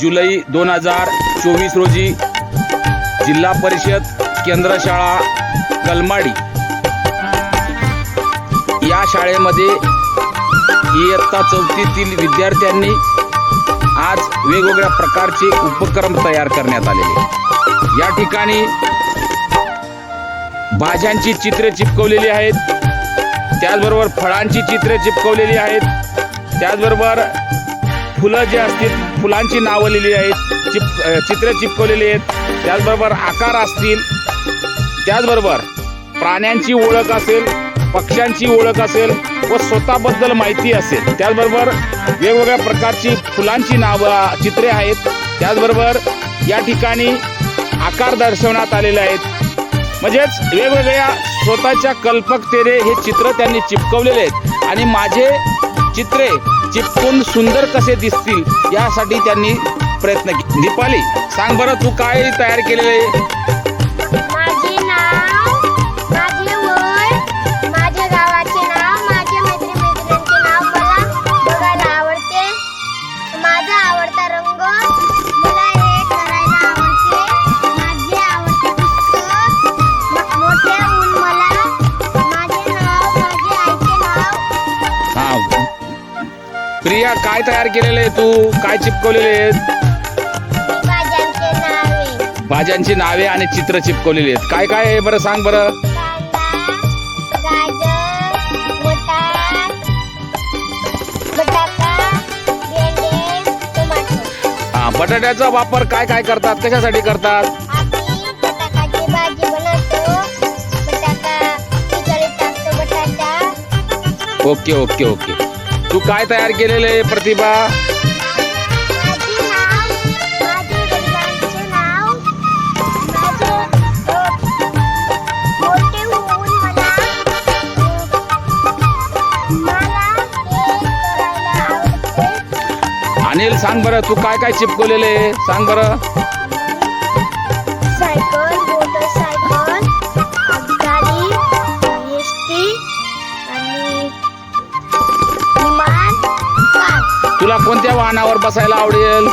जुलै दोन हजार चोवीस रोजी जिल्हा परिषद केंद्र शाळा कलमाडी या शाळेमध्ये इयत्ता चौथीतील विद्यार्थ्यांनी आज वेगवेगळ्या प्रकारचे उपक्रम तयार करण्यात आलेले या ठिकाणी भाज्यांची चित्रे चिपकवलेली आहेत. त्याचबरोबर फळांची चित्रे चिपकवलेली आहेत. त्याचबरोबर फुलं जे असतील फुलांची नावं लिहिली आहेत चिप चित्र चिपकवलेली आहेत. त्याचबरोबर आकार असतील. त्याचबरोबर प्राण्यांची ओळख असेल पक्ष्यांची ओळख असेल व स्वतःबद्दल माहिती असेल. त्याचबरोबर वेगवेगळ्या प्रकारची फुलांची नावं चित्रे आहेत. त्याचबरोबर या ठिकाणी आकार दर्शवण्यात आलेले आहेत. म्हणजेच वेगवेगळ्या स्वतःच्या कल्पकतेने हे चित्र त्यांनी चिपकवलेले आहेत. आणि माझे चित्रे चिपकून सुंदर कसे दिसतील यासाठी त्यांनी प्रयत्न केले. दीपाली सांग बरं तू काय तयार केलेले प्रिया काय तयार केलेलं आहे तू? काय चिपकवलेले आहेत भाज्यांचे नावे. भाज्यांची नावे आणि चित्र चिपकवलेली आहेत. काय काय आहे बरं सांग बरं. कांदा गाजर मटार बटाटा भेंडे टोमॅटो. हा बटाट्याचा वापर काय काय करतात? कशासाठी करतात? आम्ही बटाटाची भाजी बनवतो. बटाटा खिचडीत टाकतो बटाटा. Okay okay okay. तू काय तयार केलेलं आहे प्रतिभा? अनिल सांग बरं तू काय काय चिपकवलेलं आहे? सांग बरं. कोणत्या वाहनावर बसायला आवडेल?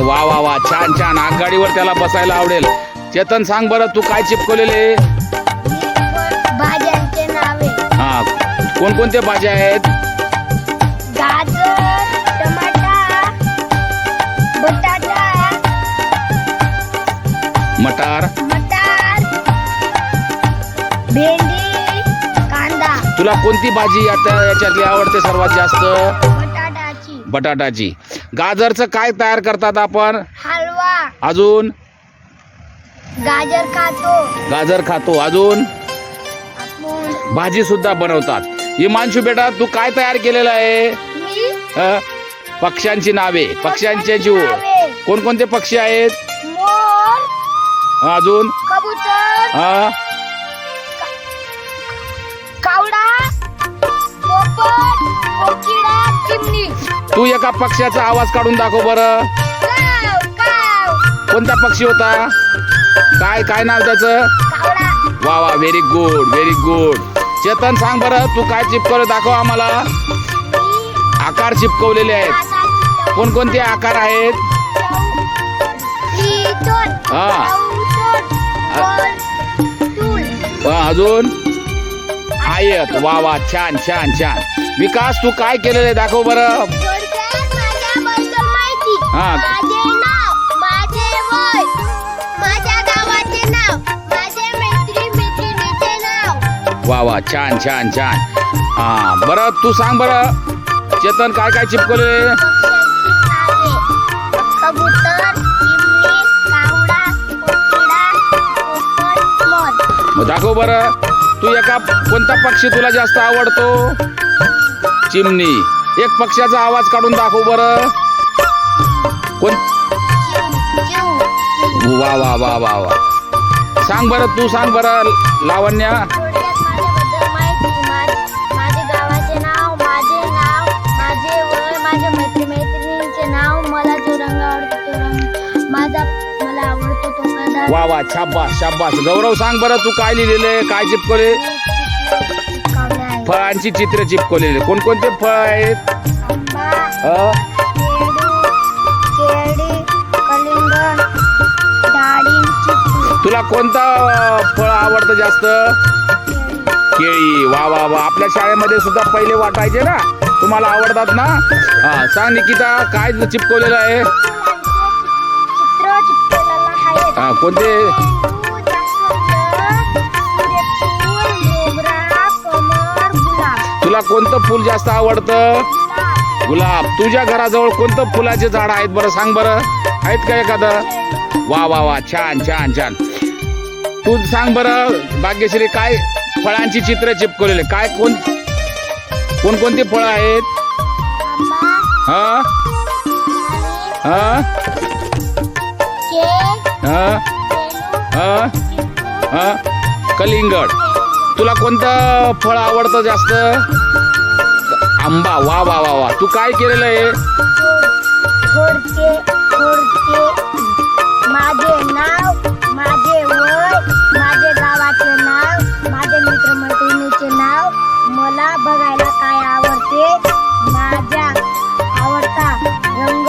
वा वा वा छान छान. आगगाडीवर त्याला बसायला आवडेल. चेतन सांग बरं तू काय चिपकवलेले? हा कोणकोणत्या भाज्या आहेत? मटार. मटार भेंडी तुला कोणती भाजी आता याच्यातली आवडते सर्वात जास्त? बटाटाची. बटाटाची. गाजरचं काय तयार करतात आपण? हलवा. अजून? गाजर खातो. गाजर खातो. अजून? आपण भाजी सुद्धा बनवतात. हिमांशू बेटा तू काय तयार केलेलं आहे? मी? पक्ष्यांची नावे. पक्ष्यांचे जीव. नावे. कोणकोणते पक्षी आहेत? मोर. अजून? कबूतर. हा तू एका पक्ष्याचा आवाज काढून दाखव बरं. कोणता पक्षी होता? काय काय नाव त्याचं? वा वा very good very good Chetan सांग बरं तू काय चिपकवलं दाखव आम्हाला. आकार चिपकवलेले आहेत. कोणकोणते आकार आहेत? हा. अजून? आयत. वा वा छान छान छान. विकास तू काय केलेलं आहे? दाखव बरं. थोडक्यात माझ्याबद्दल माहिती. हा. माझे नाव माझे वय माझ्या गावाचे नाव माझे मैत्री मैत्रिणीचे नाव. वा वा छान छान छान. हा बरं तू सांग बरं. चेतन काय काय चिपकवले पक्ष्यांची नावे कबूतर चिमणी कावडा कोकिळा पोपट मोर मग दाखव बरं. तू एका कोणता पक्षी तुला जास्त आवडतो? चिमणी. एक पक्षाचा आवाज काढून दाखव बरं. कोण? वा वा वा वा वा. सांग बरं तू सांग बरं लावण्या. वा वा शाबास शाबास. गौरव सांग बरं तू काय लिहिलेले काय चिपकवले फळांची चित्र चिपकवलेले कोणकोणते फळ आहेत? तुला कोणतं फळ आवडतं जास्त? केळी. वा वा वा. आपल्या शाळेमध्ये सुद्धा पहिले वाटायचे ना? तुम्हाला आवडतात ना? हा सांग निकिता काय चिपकवलेलं आहे? हा, कोणते. तुला कोणतं फुल जास्त आवडतं? गुलाब, तुझ्या घराजवळ कोणतं फुलाचे झाड आहेत बरं? सांग बरं. आहेत का एखादं? वा वा वा. छान छान छान. तू सांग बरं भाग्यश्री काय फळांची चित्र चिपकवलेले? काय कोण कोणकोणती फळं आहेत? हा? हा? हा? पेरू, हा? कलिंगड. तुला कोणतं फळ आवडतं जास्त? आंबा. वा वा वा वा. तू काय केलेलं आहे? थोडके थोडके माझे नाव माझे वय माझे गावाचे नाव माझे मित्रमैत्रिणीचे नाव. मला बघायला काय आवडते? माझा आवडता रंग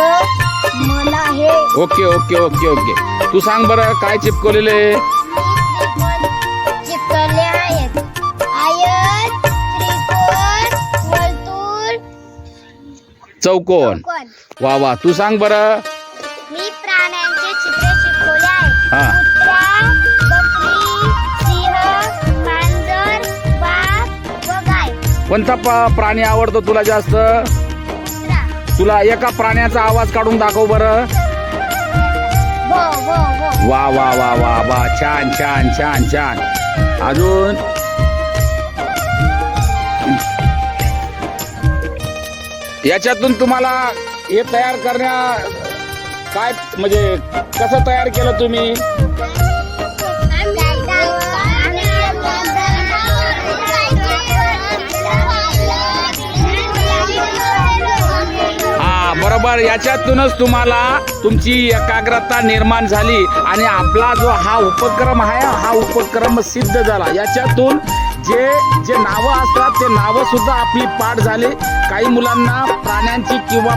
मला हे ओके ओके ओके ओके. तू सांग बरं काय चिपकवलेलं आहे? चिपकले आहेत. आयत त्रिकोण वर्तुळ. चौकोन. कोण वा वा. तू सांग बरं. मी प्राण्यांचे चित्र आहे हा. कुत्रा बकरी सिंह मांजर वाघ व गाय. कोणता प- प्राणी आवडतो तुला जास्त? तुला एका प्राण्याचा आवाज काढून दाखव बरं. वा वा वा वा वा. छान छान छान छान. अजून? याच्यातून तुम्हाला हे तयार करण्या काय म्हणजे कसं तयार केलं तुम्ही? तर बरोबर याच्यातूनच तुम्हाला तुमची एकाग्रता निर्माण झाली आणि आपला जो हा उपक्रम आहे हा उपक्रम सिद्ध झाला. याच्यातून जे जे नावं असतात ते नावं सुद्धा आपली पाठ झाली. काही मुलांना प्राण्यांची किंवा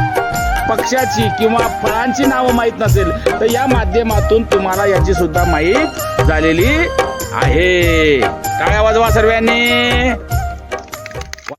पक्ष्याची किंवा फळांची नावं माहीत नसेल तर या माध्यमातून तुम्हाला याची सुद्धा माहीत झालेली आहे. काय वाजवा सर्वांनी.